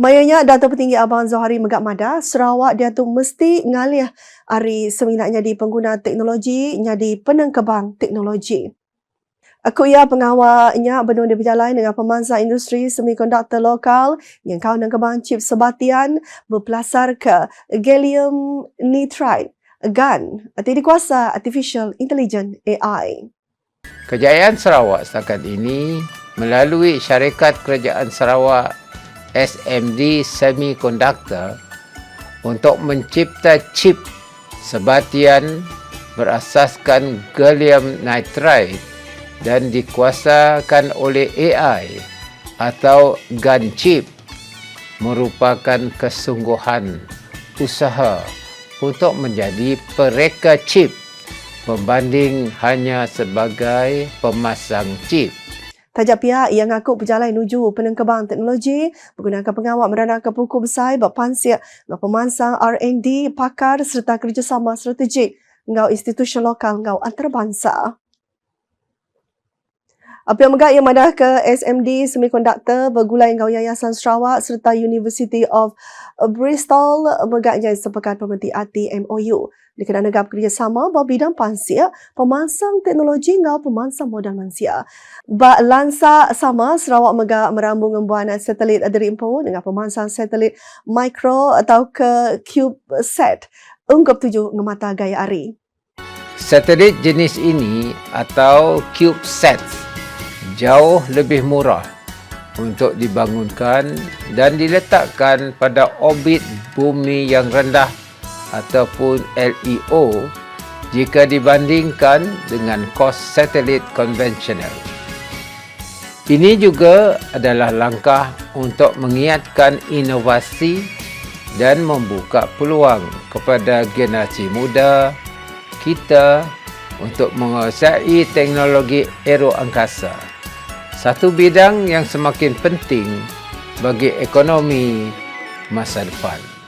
Mayanya Dato' Petinggi Abang Zohari Megak Mada, Sarawak dia tu mesti ngalih hari seminaknya di pengguna teknologi, jadi penengkebang teknologi. Aku ia pengawalnya benar dia berjalan dengan pemansang industri semikonduktor lokal yang kau nengkebang chip sebatian berpelasar ke gallium nitride, GAN, atau dikuasa Artificial Intelligence AI. Kejayaan Sarawak setakat ini melalui syarikat kerajaan Sarawak SMD Semiconductor untuk mencipta chip sebatian berasaskan gallium nitride dan dikuasakan oleh AI atau GAN chip merupakan kesungguhan usaha untuk menjadi pereka chip berbanding hanya sebagai pemasang chip. Tajak pihak yang ngaku berjalan menuju penengkebang teknologi menggunakan pengawal merana ke pukul besar berpansir dengan pemansang R&D, pakar serta kerjasama strategik dengan institusi lokal dengan antarabangsa. Apa yang yang madah ke SMD Semiconductor bergulai dengan Yayasan Sarawak serta University of Bristol megaknya sepekan pemerti arti MOU dikenal negara kerjasama bahawa bidang pansia, pemansang teknologi dengan pemansang modal manusia. Ba lansa sama Sarawak megak merambung ngembuan satelit dari Impo dengan pemansang satelit micro atau ke CubeSat ungkap tujuh ngemata gaya ari. Satelit jenis ini atau CubeSat jauh lebih murah untuk dibangunkan dan diletakkan pada orbit bumi yang rendah ataupun LEO jika dibandingkan dengan kos satelit konvensional. Ini juga adalah langkah untuk mengiatkan inovasi dan membuka peluang kepada generasi muda kita untuk menguasai teknologi aero angkasa. Satu bidang yang semakin penting bagi ekonomi masa depan.